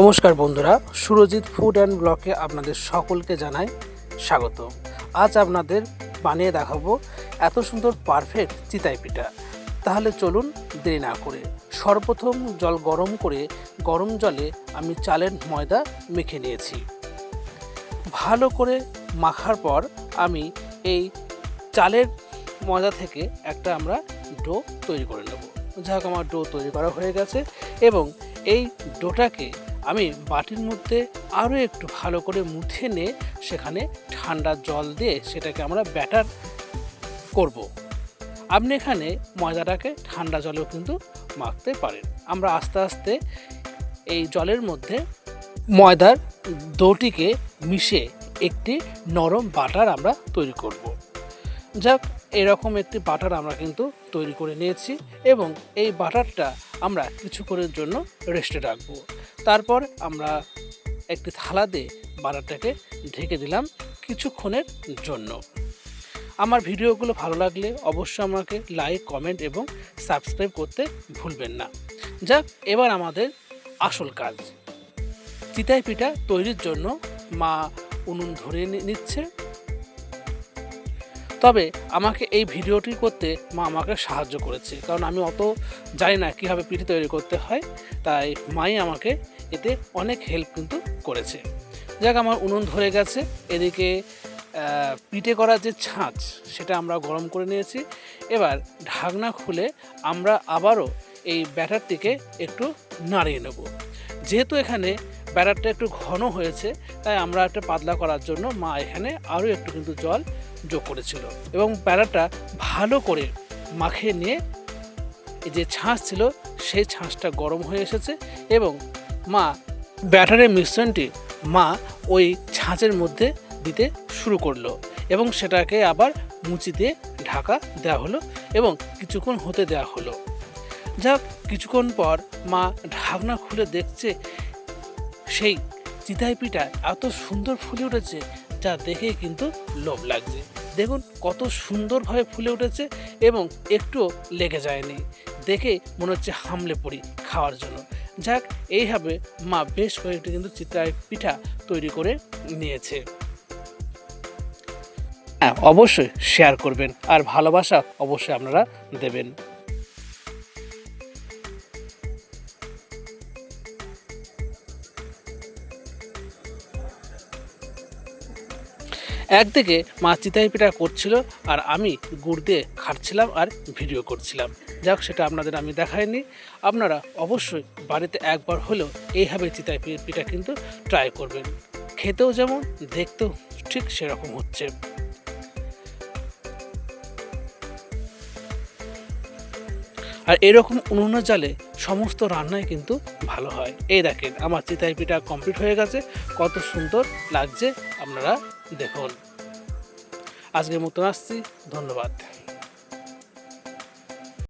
নমস্কার বন্ধুরা, Surajit food and ব্লকে আপনাদের সকলকে জানাই স্বাগত। আজ আপনাদের বানিয়ে দেখাবো এত সুন্দর পারফেক্ট চিতাই পিঠা। তাহলে চলুন দেরি না করে। সর্বপ্রথম জল গরম করে গরম জলে আমি চালের ময়দা মেখে নিয়েছি। ভালো করে মাখার পর আমি এই চালের ময়দা থেকে একটা আমরা ডো তৈরি করে নেব। যাক, আমার ডো তৈরি করা হয়ে গেছে এবং এই ডোটাকে আমি বাটির মধ্যে আরও একটু ভালো করে মুথে নিয়ে সেখানে ঠান্ডা জল দিয়ে সেটাকে আমরা ব্যাটার করব। আপনি এখানে ময়দাটাকে ঠান্ডা জলেও কিন্তু মাখতে পারেন আমরা আস্তে আস্তে এই জলের মধ্যে ময়দার ডোটিকে মিশে একটি নরম বাটার আমরা তৈরি করব। যাক, এরকম একটি বাটার আমরা কিন্তু তৈরি করে নিয়েছি এবং এই বাটারটা আমরা কিছুক্ষণের জন্য রেস্টে রাখব। তারপর আমরা একটি থালা দিয়ে বাটারটাকে ঢেকে দিলাম কিছুক্ষণের জন্য। আমার ভিডিওগুলো ভালো লাগলে অবশ্যই আমাকে লাইক কমেন্ট এবং সাবস্ক্রাইব করতে ভুলবেন না। যাক, এবার আমাদের আসল কাজ। চিতাই পিঠা তৈরির জন্য মা উনুন ধরে নিচ্ছে। তবে আমাকে এই ভিডিওটি করতে মা আমাকে সাহায্য করেছে। কারণ আমি অত জানি না কীভাবে পিঠে তৈরি করতে হয়, তাই মাই আমাকে এতে অনেক হেল্প কিন্তু করেছে। যাক, আমার উনুন ধরে গেছে। এদিকে পিঠে করার যে ছাঁচ, সেটা আমরা গরম করে নিয়েছি। এবার ঢাকনা খুলে আমরা আবারও এই ব্যাটারটিকে একটু নাড়িয়ে নেব। যেহেতু এখানে ব্যাটারটা একটু ঘন হয়েছে, তাই আমরা একটা পাতলা করার জন্য মা এখানে আরও একটু কিন্তু জল যোগ করেছিল। এবং ব্যাটারটা ভালো করে মাখে নিয়ে যে ছাঁচ ছিল, সেই ছাঁচটা গরম হয়ে এসেছে এবং মা ব্যাটারের মিশ্রণটি মা ওই ছাঁচের মধ্যে দিতে শুরু করল এবং সেটাকে আবার মুচি দিয়ে ঢাকা দেওয়া হলো এবং কিছুক্ষণ হতে দেওয়া হলো। যাক, কিছুক্ষণ পর মা ঢাকনা খুলে দেখছে সেই চিতাই পিঠা এত সুন্দর ফুলে উঠেছে যা দেখে কিন্তু লোভ লাগছে। দেখুন কত সুন্দরভাবে ফুলে উঠেছে এবং একটুও লেগে যায়নি। দেখে মনে হচ্ছে হামলে পড়ি খাওয়ার জন্য। যাক, এইভাবে মা বেশ কয়েকটি কিন্তু চিতাই পিঠা তৈরি করে নিয়েছে। হ্যাঁ অবশ্যই শেয়ার করবেন আর ভালোবাসা অবশ্যই আপনারা দেবেন। একদিকে মা চিতাই পিঠা করছিল আর আমি গুড় দিয়ে খাচ্ছিলাম আর ভিডিও করছিলাম। যাক, সেটা আপনাদের আমি দেখাইনি। আপনারা অবশ্যই বাড়িতে একবার হলেও এইভাবে চিতাই পিঠা কিন্তু ট্রাই করবেন। খেতেও যেমন, দেখতেও ঠিক সেরকম হচ্ছে। আর এরকম উনুনে জালে সমস্ত রান্নাই কিন্তু ভালো হয়। এই দেখেন, আমার চিতাই পিঠা কমপ্লিট হয়ে গেছে। কত সুন্দর লাগছে আপনারা দেখুন। আজকের মতো আসছি ধন্যবাদ।